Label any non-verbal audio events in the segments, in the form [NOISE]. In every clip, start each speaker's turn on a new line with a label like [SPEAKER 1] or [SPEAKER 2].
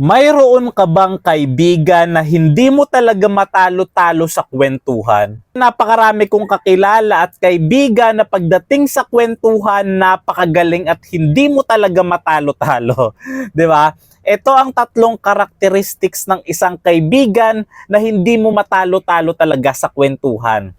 [SPEAKER 1] Mayroon ka bang kaibigan na hindi mo talaga matalo-talo sa kwentuhan? Napakarami kong kakilala at kaibigan na pagdating sa kwentuhan, napakagaling at hindi mo talaga matalo-talo. [LAUGHS] ba? Ito ang tatlong characteristics ng isang kaibigan na hindi mo matalo-talo talaga sa kwentuhan.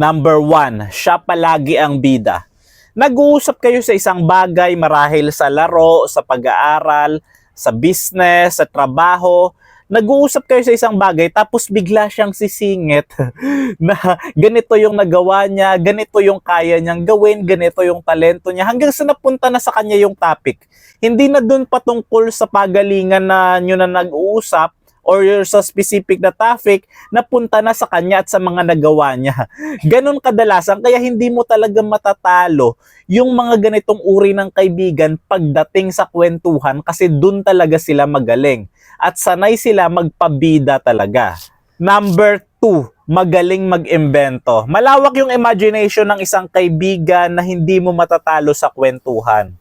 [SPEAKER 1] Number one, siya palagi ang bida. Nag-uusap kayo sa isang bagay marahil sa laro, sa pag-aaral, sa business, sa trabaho, nag-uusap kayo sa isang bagay tapos bigla siyang sisingit [LAUGHS] na ganito yung nagawa niya, ganito yung kaya niyang gawin, ganito yung talento niya hanggang sa napunta na sa kanya yung topic. Hindi na dun patungkol sa pagalingan na nyo na nag-uusap or sa specific na topic, napunta na sa kanya at sa mga nagawa niya. [LAUGHS] Ganon kadalasan, kaya hindi mo talaga matatalo yung mga ganitong uri ng kaibigan pagdating sa kwentuhan kasi dun talaga sila magaling. At sanay sila magpabida talaga. Number two, magaling mag-imbento. Malawak yung imagination ng isang kaibigan na hindi mo matatalo sa kwentuhan.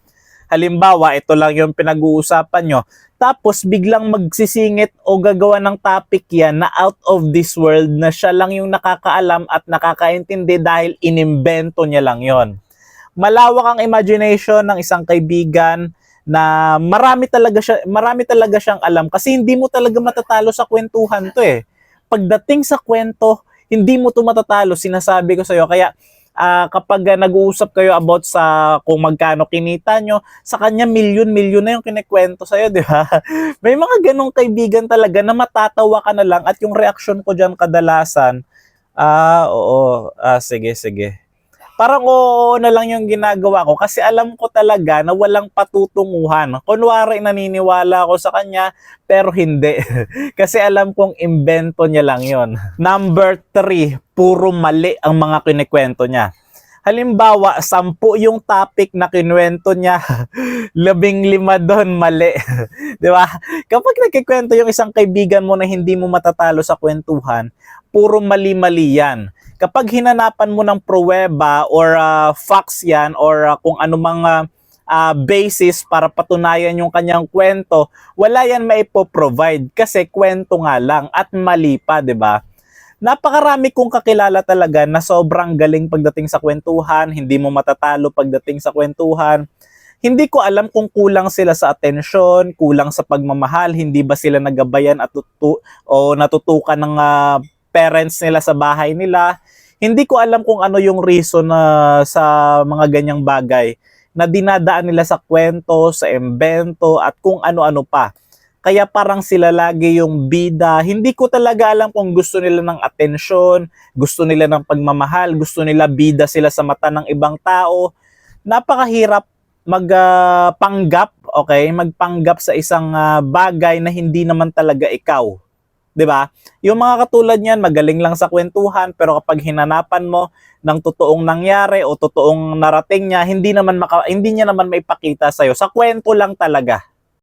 [SPEAKER 1] Halimbawa, ito lang yung pinag-uusapan nyo. Tapos biglang magsisingit o gagawa ng topic yan na out of this world na siya lang yung nakakaalam at nakakaintindi dahil inimbento niya lang yon. Malawak ang imagination ng isang kaibigan na marami talaga siya marami talaga siyang alam kasi hindi mo talaga matatalo sa kwentuhan to eh. Pagdating sa kwento, hindi mo to matatalo, sinasabi ko sa iyo. Kaya ah, kapag ah, nag-uusap kayo about sa kung magkano kinita nyo, sa kanya milyon-milyon na yung kinikwento sa'yo, [LAUGHS] di ba? May mga ganong kaibigan talaga na matatawa ka na lang at yung reaction ko dyan kadalasan, ah, oo, ah, sige, sige. Parang oo na lang yung ginagawa ko kasi alam ko talaga na walang patutunguhan. Kunwari naniniwala ako sa kanya pero hindi. [LAUGHS] kasi alam kong imbento niya lang yon. Number three, puro mali ang mga kinikwento niya. Halimbawa, sampu yung topic na kinuwento niya, [LAUGHS] labing lima doon mali. [LAUGHS] Di ba? Kapag nagkikwento yung isang kaibigan mo na hindi mo matatalo sa kwentuhan, puro mali-mali yan. Kapag hinanapan mo ng pruweba or ah, facts yan or ah, kung ano mga ah, basis para patunayan yung kanyang kwento, wala yan maipo-provide kasi kwento nga lang at mali pa, 'di ba? Napakarami kong kakilala talaga na sobrang galing pagdating sa kwentuhan, hindi mo matatalo pagdating sa kwentuhan. Hindi ko alam kung kulang sila sa atensyon, kulang sa pagmamahal, hindi ba sila nagabayan at tutu- o natutukan ng ah, parents nila sa bahay nila. Hindi ko alam kung ano yung reason na sa mga ganyang bagay na dinadaan nila sa kwento, sa embento at kung ano-ano pa. Kaya parang sila lagi yung bida. Hindi ko talaga alam kung gusto nila ng atensyon, gusto nila ng pagmamahal, gusto nila bida sila sa mata ng ibang tao. Napakahirap magpanggap, okay? Magpanggap sa isang ah, bagay na hindi naman talaga ikaw. 'di ba? Yung mga katulad niyan, magaling lang sa kwentuhan, pero kapag hinanapan mo ng totoong nangyari o totoong narating niya, hindi naman maka, hindi niya naman maipakita sa Sa kwento lang talaga.